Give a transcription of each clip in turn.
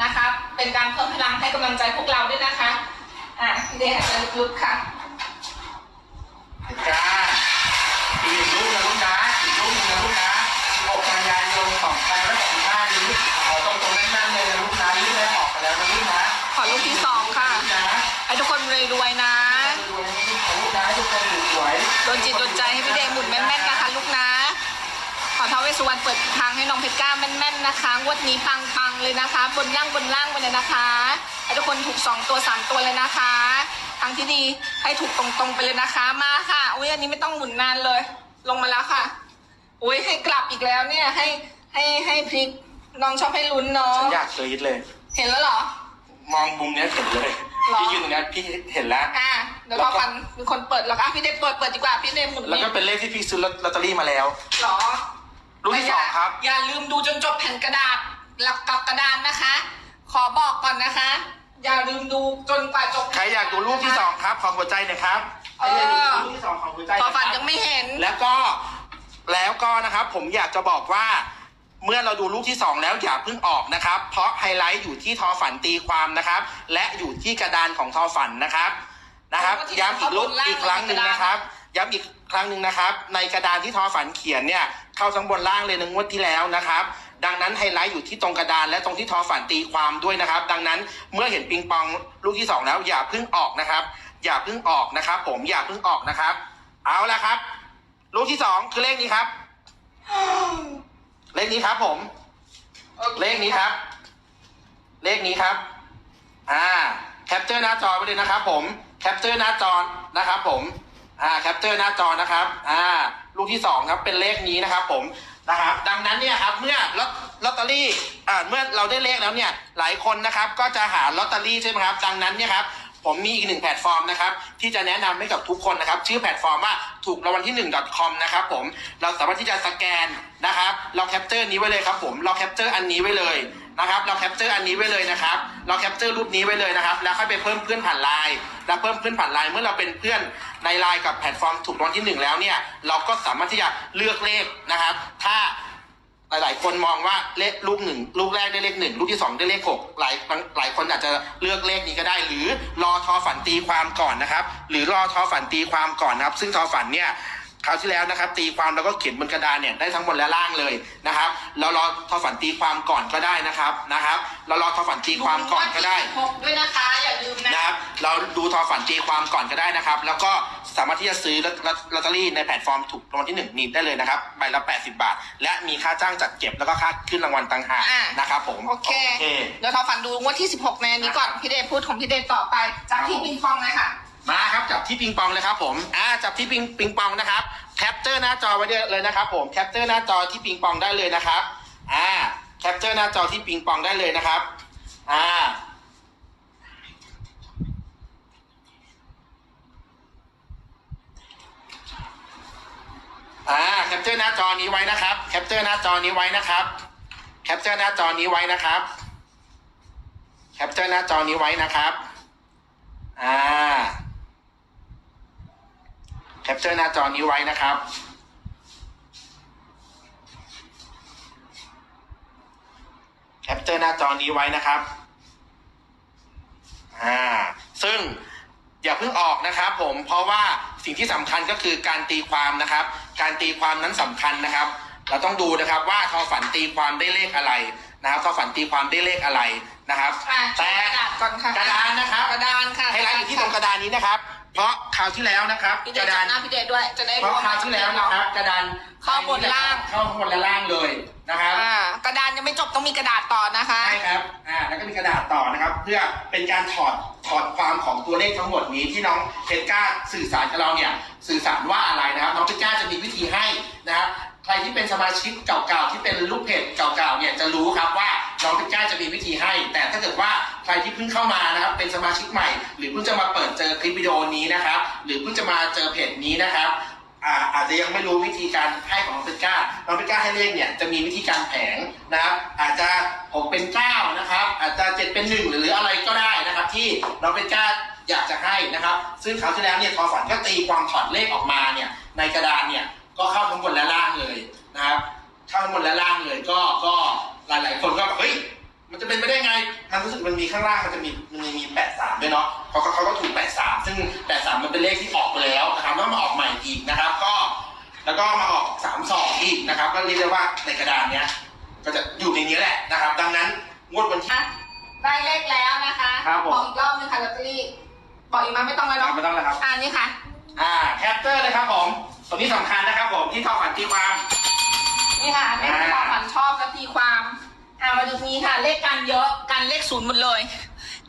นะคะเป็นการเพิ่มพลังให้กำลังใจพวกเราด้วยนะคะอะพี่เดชอาจจะลึกๆค่ะจ้าอีกลูกนะลูกนะอีกลูกหนึงนะลูกนะ6กันยายน2565นี้เอาตรงตรงๆนั่นๆเลยนะลูกนะรีบได้ออกไปแล้วนะลูกนะขอลูกที่สองค่ะนะให้ทุกคนรวยๆนะรวยๆนะลูกนะให้ทุกคนสวยโดนจิตโดนใจให้พี่เดชหมุนแม่นๆนะคะลูกนะ ขอท้าวเวสสุวรรณเปิดทางให้น้องเพชรก้าแม่นๆนะคะงวดนี้ปังๆ เลยนะคะ บนล่างบนล่างไปเลยนะคะให้ทุกคนถูกสองตัวสามตัวเลยนะคะทางที่ดีให้ถูกตรงๆไปเลยนะคะ มาค่ะอุ้ยอันนี้ไม่ต้องหมุนนานเลย ลงมาแล้วค่ะอุ้ยให้กลับอีกแล้วเนี่ยให้ให้ให้พลิกน้องชอบให้ลุ้นน้องฉันอยากกรี๊ดเลย เห็นแล้วเหรอ มองมุมเนี้ยเห็นเลยหรอ พี่ยืนตรงเนี้ยพี่เห็นแล้ว อะเดี๋ยวพอฟันมีคนเปิดแล้วก็อะพี่เดชเปิดเปิดดีกว่าพี่เดชหมุนแล้วนี่ก็เป็นเลขที่พี่ซื้อลอตเตอรี่มาแล้ว หรอลูกที่สองครับ อย่าลืมดูจนจบแผ่นกระดาษ หลักกับกระดานนะคะ ขอบอกก่อนนะคะ อย่าลืมดูจนกว่าจบ ใครอยากดูรูปที่สองครับ ขอหัวใจหน่อยครับใครอยากดูรูปที่สองขอหัวใจหขน่ออยฝันคยัรับงไม่เห็น แล้วก็แล้วก็นะครับผมอยากจะบอกว่า เมื่อเราดูรูปที่สองแล้วอย่าเพิ่งออกนะครับ เพราะไฮไลท์อยู่ที่ทอฝันตีความนะครับ และอยู่ที่กระดานของทอฝันนะครับนะครับย้ำอีกรูปอีกครั้งหนึ่งนะครับ ย้ำอีกครั้งหนึ่งนะครับ ในกระดานที่ทอฝันเขียนเนี่ยเข้าทั้งบนล่างเลยในงวดที่แล้วนะครับ ดังนั้นไฮไลท์อยู่ที่ตรงกระดานและตรงที่ทอฝันตีความด้วยนะครับ ดังนั้นเมื่อเห็นปิงปองลูกที่สองแล้วอย่าเพิ่งออกนะครับ อย่าเพิ่งออกนะครับ ผมอย่าเพิ่งออกนะครับ เอาละครับ ลูกที่สองคือเลขนี้ครับ เลขนี้ครับผม เลขนี้ครับ เลขนี้ครับ อ่าแคปเจอร์หน้าจอไว้เลยนะครับ ผมแคปเจอร์หน้าจอนะครับ ผม อ่าแคปเจอร์หน้าจอนะครับอ่าลูกที่สองครับเป็นเลขนี้นะครับผมนะครับดังนั้นเนี่ยครับเมื่อลอตลอตเตอรี่อ่าเมื่อเราได้เลขแล้วเนี่ยหลายคนนะครับก็จะหาลอตเตอรี่ใช่ไหมครับดังนั้นเนี่ยครับผมมีอีกหนึ่งแพลตฟอร์มนะครับที่จะแนะนำให้กับทุกคนนะครับ ชื่อแพลตฟอร์มว่าถูกรางวัลที่ 1.com นะครับผมเราสามารถที่จะสแกนนะครับ เราแคปเจอร์นี้ไว้เลยครับผมเราแคปเจอร์อันนี้ไว้เลย นะครับ เราแคปเจอร์อันนี้ไว้เลยนะครับ เราแคปเจอร์รูปนี้ไว้เลยนะครับ แล้วค่อยไปเพิ่มเพื่อนผ่านไลน์แล้วเพิ่มเพื่อนผ่านไลน์เมื่อเราเป็นเพื่อนในไลน์กับแพลตฟอร์มถูกรางวัลที่หนึ่งแล้วเนี่ย เราก็สามารถที่จะเลือกเลขนะครับ ถ้าหลาย ๆ คนมองว่าเลขลูกหนึ่งลูกแรกได้เลขหนึ่งลูกที่สองได้เลขหกหลายหลายคนอาจจะเลือกเลขนี้ก็ได้ หรือรอทอฝันตีความก่อนนะครับ หรือรอทอฝันตีความก่อนนะครับ ซึ่งทอฝันเนี่ย คราวที่แล้วนะครับ ตีความแล้วก็เขียนบนกระดานเนี่ยได้ทั้งบนและล่างเลยนะครับเรารอทอฝันตีความก่อนก็ได้นะครับนะครับ เรารอทอฝันตีความก่อนก็ได้หกด้วยนะคะอย่าลืมนะนะครับ เราดูทอฝันตีความก่อนก็ได้นะครับ แล้วก็สามารถที่จะซื้อลอตลอตลอตเตอรี่ในแพลตฟอร์มถูกรางวัลที่หนึ่งนี้ได้เลยนะครับใบละ 80 บาท และมีค่าจ้างจัดเก็บแล้วก็ค่าขึ้นรางวัลต่างหากอะ นะครับผมโอเคเดี๋ยวทอฝันดูงวดที่ 16ในนี้ก่อน พี่เดชพูดของพี่เดชต่อไป จากที่ปิงปองเลยค่ะ มาครับจับที่ปิงปองเลยครับผมอ่าจับที่ปิงปิงปองนะครับแคปเจอร์หน้าจอไว้เลยนะครับผมแคปเจอร์หน้าจอที่ปิงปองได้เลยนะครับอ่าแคปเจอร์หน้าจอที่ปิงปองได้เลยนะครับอ่าอ่าแคปเจอร์หน้าจอนี้ไว้นะครับแคปเจอร์หน้าจอนี้ไว้นะครับแคปเจอร์หน้าจอนี้ไว้นะครับแคปเจอร์หน้าจอนี้ไว้นะครับอ่า แคปเจอร์หน้าจอนี้ไว้นะครับ แคปเจอร์หน้าจอนี้ไว้นะครับ อ่า ซึ่งอย่าเพิ่งออกนะครับ ผมเพราะว่าสิ่งที่สำคัญก็คือการตีความนะครับ การตีความนั้นสำคัญนะครับ เราต้องดูนะครับว่าทอฝันตีความได้เลขอะไรนะครับทอฝันตีความได้เลขอะไรนะครับอะแต่กระดาษก่อนค่ะกระดานนะครับกระดานค่ะให้ไลท์อยู่ที่ตรงกระดานนี้นะครับ เพราะคราวที่แล้วนะครับพี่เดกชระจัดาบนหน้าพี่เดชด้วยจะได้เพราะคราวที่แล้วนะครับกระดานเข้าบนล่าง เข้าบนและล่างเลยนะครับอ่ากระดานยังไม่จบต้องมีกระดาษต่อนะคะ ใช่ครับอ่าแล้วก็มีกระดาษต่อนะครับ เพื่อเป็นการถอดถอดความของตัวเลขทั้งหมดนี้ที่น้องเพชรกล้าสื่อสารกับเราเนี่ยสื่อสารว่าอะไรนะครับน้องเพชรกล้าจะมีวิธีให้นะครับ ใครที่เป็นสมาชิกเก่าๆที่เป็นลูกเพจเก่าๆเนี่ยจะรู้ครับว่าน้องเพชรกล้าจะมีวิธีให้ แต่ถ้าเกิดว่าใครที่เพิ่งเข้ามานะครับเป็นสมาชิกใหม่ หรือเพิ่งจะมาเปิดเจอคลิปวิดีโอนี้นะครับ หรือเพิ่งจะมาเจอเพจนี้นะครับอาอาจจะยังไม่รู้วิธีการให้ของน้องเพชรกล้าน้องเพชรกล้าให้เลขเนี่ยจะมีวิธีการแผงนะครับอาจจะหกเป็นเก้านะครับ อาจจะเจ็ดเป็นหนึ่งหรืออะไรก็ได้นะครับ ที่น้องเพชรกล้าอยากจะให้นะครับ ซึ่งคราวที่แล้วเนี่ยทอฝันก็ตีความถอดเลขออกมาเนี่ยในกระดานเนี่ย ก็เข้าทั้งบนและล่างเลยนะครับเข้าทั้งบนและล่างเลย ก็ก็หลาย ๆ คนก็แบบเฮ้ยมันจะเป็นไปได้ไงรู้สึกมันมีข้างล่างมันจะมีมันมีมีแปดสามด้วยเนาะเขาก็เขาก็ถูกแปดสามซึ่งแปดสามมันเป็นเลขที่ออกไปแล้วนะครับแล้วมาออกใหม่อีกนะครับ ก็แล้วก็มาออกสามสองอีกนะครับ ก็เรียกได้ว่าในกระดานเนี้ยก็จะอยู่ในนี้แหละนะครับ ดังนั้นงวดวันที่ ได้เลขแล้วนะคะครับผม บอกอีกรอบนึงค่ะลอตเตอรี่บอกอีกไหมาไม่ต้องแล้วเนาะไม่ต้องแล้วครับ อ่านี่ค่ะ อ่าแคปเจอร์เลยครับผม ตัวนี้สำคัญนะครับผมที่ทอฝันตีความ นี่ค่ะเลขที่เราฝันชอบและตีความอ่ามาดูนี้ค่ะเลขกันเยอะกันเลขศูนย์หมดเลย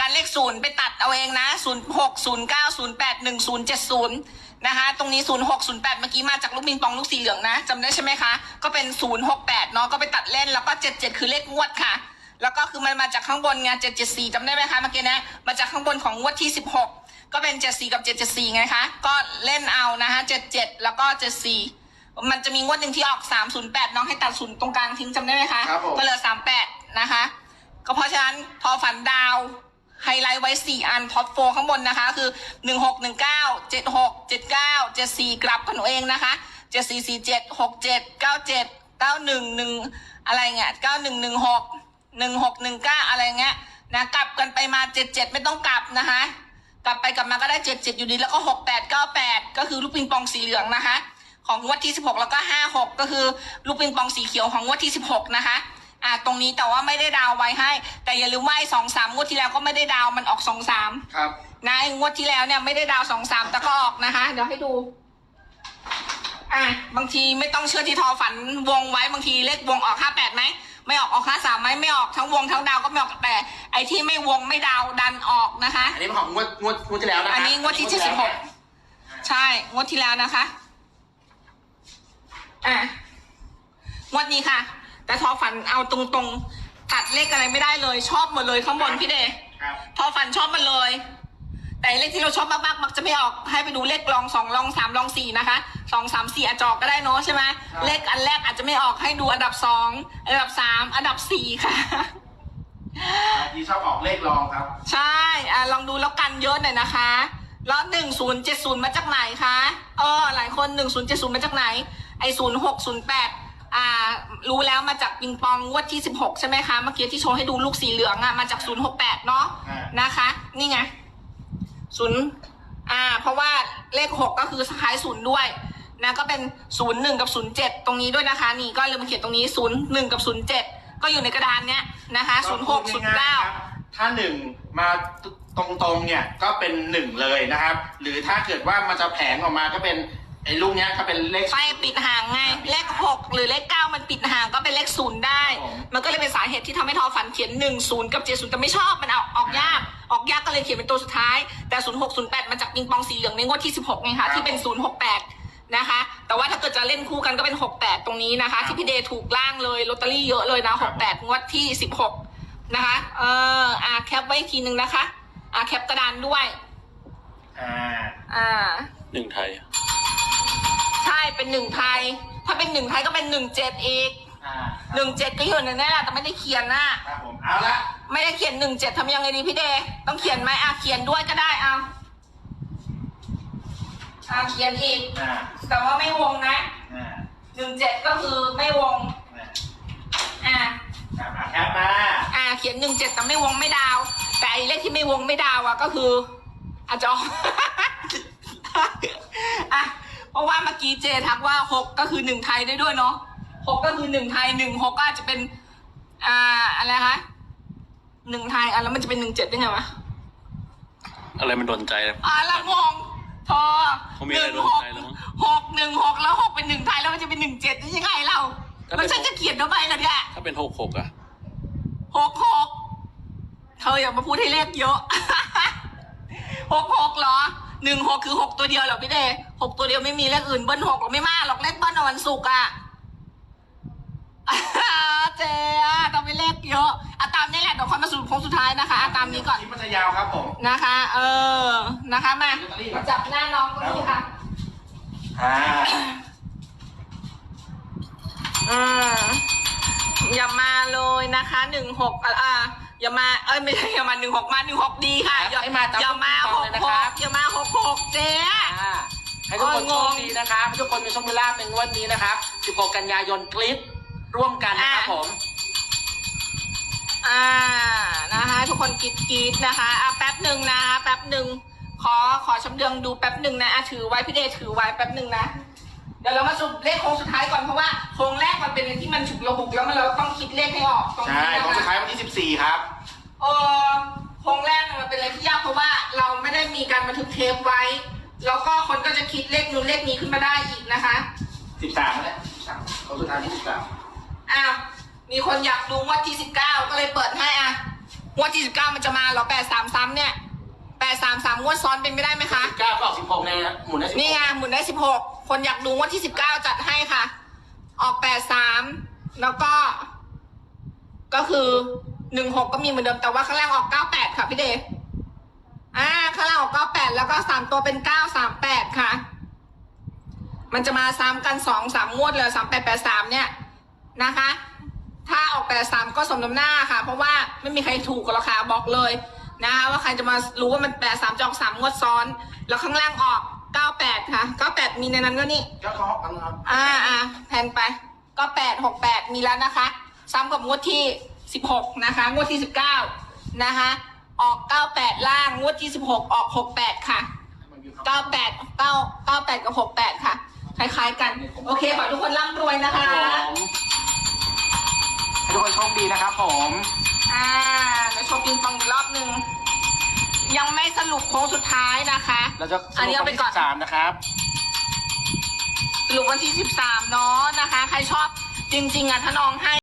กันเลขศูนย์ไปตัดเอาเองนะศูนย์หกศูนย์เก้าศูนย์แปดหนึ่งศูนย์เจ็ดศูนย์นะคะตรงนี้ศูนย์หกศูนย์แปดเมื่อกี้มาจากลูกบิงปองลูกสีเหลืองนะจำได้ใช่ไหมคะก็เป็นศูนย์หกแปดเนาะก็ไปตัดเล่นแล้วก็เจ็ดเจ็ดคือเลขงวดค่ะ แล้วก็คือมันมาจากข้างบนไงเจ็ดเจ็ดสี่จำได้ไหมคะเมื่อกี้นะมาจากข้างบนของงวดที่สิบหก ก็เป็นเจ็ดสี่กับเจ็ดเจ็ดสี่ไงคะ ก็เล่นเอานะคะเจ็ดเจ็ดแล้วก็เจ็ดสี่มันจะมีงวดหนึ่งที่ออก308น้องให้ตัดศูนย์ตรงกลางทิ้งจำได้ไหมคะครับผม ก็เหลือ38นะคะ ก็เพราะฉะนั้นพอฝันดาว ไฮไลท์ไว้4อันท็อปโฟข้างบนนะคะ คือ16 19 76 79 74กลับกันเอาเองนะคะ74 47 67 97 91 1อะไรเงี้ย9116 1619อะไรเงี้ยนะกลับกันไปมา77ไม่ต้องกลับนะคะ กลับไปกลับมาก็ได้77อยู่ดีแล้วก็68 98ก็คือลูกปิงปองสีเหลืองนะคะ ของงวดที่16แล้วก็56ก็คือลูกปิงปองสีเขียวของงวดที่16นะคะอ่าตรงนี้แต่ว่าไม่ได้ดาวไว้ให้ แต่อย่าลืมว่าไอ้สองสามงวดที่แล้วก็ไม่ได้ดาวมันออกสองสามครับ นะไอ้งวดที่แล้วเนี่ยไม่ได้ดาวสองสามแต่ก็ออกนะคะ เดี๋ยวให้ดู อะบางทีไม่ต้องเชื่อที่ทอฝันวงไว้บางทีเลขวงออกห้าแปดไหม ไม่ออกออกห้าสามไหมไม่ออกทั้งวงทั้งดาวก็ไม่ออกแต่ ไอ้ที่ไม่วงไม่ดาวดันออกนะคะ อันนี้เป็นของงวดงวดงวดที่แล้วนะครัอันนี้งวดที่76ใช่งวดที่แล้วนะคะอะงวดนี้ค่ะ แต่ทอฝันเอาตรงๆตัดเลขอะไรไม่ได้เลย ชอบหมดเลยข้างบนพี่เดย์ครับทอฝันชอบมันเลย แต่เลขที่เราชอบมากๆ มักจะไม่ออกให้ไปดูเลขลองสองลองสามลองสี่นะคะสองสามสี่อาจจะออกก็ได้เนอะใช่ไหมเลขอันแรกอาจจะไม่ออกให้ดูอันดับสองอันดับสามอันดับสี่ค่ะ ที่ชอบออกเลขรองครับ ใช่อะลองดูแล้วกันเยอะหน่อยนะคะแล้วหนึ่งศูนย์เจ็ดศูนย์มาจากไหนคะเออหลายคนหนึ่งศูนย์เจ็ดศูนย์มาจากไหน ไอศูนย์หกศูนย์แปดอ่า รู้แล้วมาจากปิงปองงวดที่สิบหกใช่ไหมคะ เมื่อกี้ที่โชว์ให้ดูลูกสีเหลืองอะมาจากศูนย์หกแปดเนาะอ่านะคะ นี่ไง ศูนย์อ่า เพราะว่าเลขหกก็คือคล้ายศูนย์ด้วยนะก็เป็นศูนย์หนึ่งกับศูนย์เจ็ดตรงนี้ด้วยนะคะ นี่ก็เลยมาเขียนตรงนี้ศูนย์หนึ่งกับศูนย์เจ็ดก็อยู่ในกระดานเนี้ยนะคะศูนย์หกศูนย์เก้าถ้าหนึ่งมาตรงๆเนี่ยก็เป็นหนึ่งเลยนะครับ หรือถ้าเกิดว่ามันจะแผงออกมาก็เป็น ไอ้ลูกเนี้ยก็เป็นเลข ไฟปิดห่างไง เลขหกหรือเลขเก้ามันปิดห่างก็เป็นเลขศูนย์ได้ ครับผม มันก็เลยเป็นสาเหตุที่ทำให้ทอฝันเขียนหนึ่งศูนย์กับเจ็ดศูนย์แต่ไม่ชอบมันเอาออกยาก ออกยากก็เลยเขียนเป็นตัวสุดท้าย แต่ศูนย์หกศูนย์แปดมาจากปิงปองสีเหลืองในงวดที่สิบหกไงคะที่เป็นศูนย์หกแปดนะคะ แต่ว่าถ้าเกิดจะเล่นคู่กันก็เป็นหกแปดตรงนี้นะคะ ที่พี่เดย์ถูกล่างเลยลอตเตอรี่เยอะเลยนะหกแปดงวดที่สิบหกนะคะ เอออ่าแคปไว้อีกทีหนึ่งนะคะ อ่าแคปกระดานด้วย อ่า อ่า หนึ่งไทยใช่เป็นหนึ่งไทย ถ้าเป็นหนึ่งไทยก็เป็นหนึ่งเจ็ดอีกอ่าหนึ่งเจ็ดก็อยู่ในนั้นแหละแต่ไม่ได้เขียนนะครับผมเอาละไม่ได้เขียนหนึ่งเจ็ดทำยังไงดีพี่เดย์ต้องเขียนไหมอะเขียนด้วยก็ได้เอาอะเขียนอีก อ่าแต่ว่าไม่วงนะอ่าหนึ่งเจ็ดก็คือไม่วง อ่าอะครับอะแคปมาอะเขียนหนึ่งเจ็ดแต่ไม่วงไม่ดาว แต่ไอ้เลขที่ไม่วงไม่ดาวอะก็คืออาจจะออกอะ เพราะว่าเมื่อกี้เจทักว่าหกก็คือหนึ่งไทยได้ด้วยเนาะหกก็คือหนึ่งไทยหนึ่งหกก็อาจจะเป็น อ่าอะไรคะหนึ่งไทยอะแล้วมันจะเป็นหนึ่งเจ็ดได้ไงวะอะไรมันโดนใจเลย อะละงงทอเขามีหอะไรนึ่งโดนหกใจแล้วมั้ง หกหนึ่งหกแล้วหกเป็นหนึ่งไทยแล้วมันจะเป็นหนึ่งเจ็ดได้ยังไงเราก็เป็นแล้วฉันจะเขียนทำไมล่ะเนี่ย ถ้าเป็นหกหกอะหกหกเธออย่ามาพูดให้เลขเยอะ หกหกเหรอ หนึ่งหกคือหกตัวเดียวเหรอพี่เดย์หกตัวเดียวไม่มีเลขอื่นเบิ้ลหกหรอกไม่มากหรอกเลขเบิ้ลวันศุกร์อะเจ๊อะต้องไปเลขเยอะอะตามนี้แหละเดี๋ยวค่อยมาสรุปโค้งสุดท้ายนะคะอะตามนี้ก่อนคลิปมันจะยาวครับผม นะคะ เออ นะคะมาจับหน้าน้องตรงนี้ค่ะอ่าอืมอย่ามาเลยนะคะหนึ่งหกอะ อะอย่ามาเอ้ยไม่ใช่อย่ามาหนึ่งหกมาหนึ่งหกดีค่ะอย่าให้มาตามอย่ามาลูหกกปิงปองเลยนะหครับกอย่ามาหกหกเจ๊อ่าให้ทุกคนโอ้ยงโชงคดีนะครับให้ทุกคนมีโชคมีลาภในงวดนี้นะครับ16กันยายนคลิปร่วมกันนะครับผมอ่านะคะทุกคนกรีดกรีดนะคะอะแป๊บหนึ่งนะคะแป๊บหนึ่งขอขอชำเดืองดูแป๊บหนึ่งนะอะถือไว้พี่เดชถือไว้แป๊บหนึ่งนะ เดี๋ยวเรามาสรุปเลขโค้งสุดท้ายก่อนเพราะว่าโค้งแรกมันเป็นอะไรที่มันฉุกระหุกแล้วมันเราต้องคิดเลขให้ออกตรงใช่นี้นะของสุดคะท้ายวันที่ 14 ครับ เออโครงแรกเนี่ยมันเป็นอะไรที่ยากเพราะว่าเราไม่ได้มีการบันทึกเทปไว้แล้วก็คนก็จะคิดเลขนู้นเลขนี้ขึ้นมาได้อีกนะคะ13นั่นแหละ13ของสุดท้ายที่13อ้าวมีคนอยากดูงวดที่สิบเก้าก็เลยเปิดให้อะงวดที่สิบเก้ามันจะมาเหรอแปดสามซ้ำเนี่ยแปดสามสามงวดซ้อนเป็นไม่ได้ไหมคะ 19ก็ออก16ในหมุนได้16นี่ไงหมุนได้สิบหก คนอยากดูงวดที่สิบเก้าจัดให้ค่ะ ออกแปดสามแล้วก็ ก็คือหนึ่งหกก็มีเหมือนเดิมแต่ว่าข้างล่างออกเก้าแปดค่ะพี่เดชอ่าข้างล่างออกเก้าแปดแล้วก็สามตัวเป็นเก้าสามแปดค่ะ มันจะมาซ้ำกันสองสามงวดเลยสามแปดแปดสามเนี่ยนะคะ ถ้าออกแปดสามก็สมน้ำหน้าค่ะ เพราะว่าไม่มีใครถูกหรอกค่ะบอกเลยนะคะว่าใครจะมารู้ว่ามันแปดสามจะออกสามงวดซ้อน แล้วข้างล่างออก เก้าแปดค่ะเก้าแปดมีในนั้นก็นี่ก็เขาอันนะครับอ่าอ่าแผนไปก็แปดหกแปดมีแล้วนะคะ ซ้ำกับงวดที่สิบหกนะคะงวดที่สิบเก้านะคะ ออกเก้าแปดล่างงวดที่สิบหกออกหกแปดค่ะเก้าแปดเก้าเก้าแปดกับหกแปดค่ะ คล้ายๆกัน โอเคขอให้ทุกคนร่ำรวยนะครัคะบผมให้ทุกคนโชคดีนะครับผม อ่าเดี๋ยวโชว์ปิงปองอีกรอบหนึ่ง ยังไม่สรุปโค้งสุดท้ายนะคะ เราจะสอันรุนี้ปเอาวัไปนก่อน ที่13นะครับ สรุปวันที่สิบสามเนาะนะคะ ใครชอบจริง ๆอะถ้าน้องให้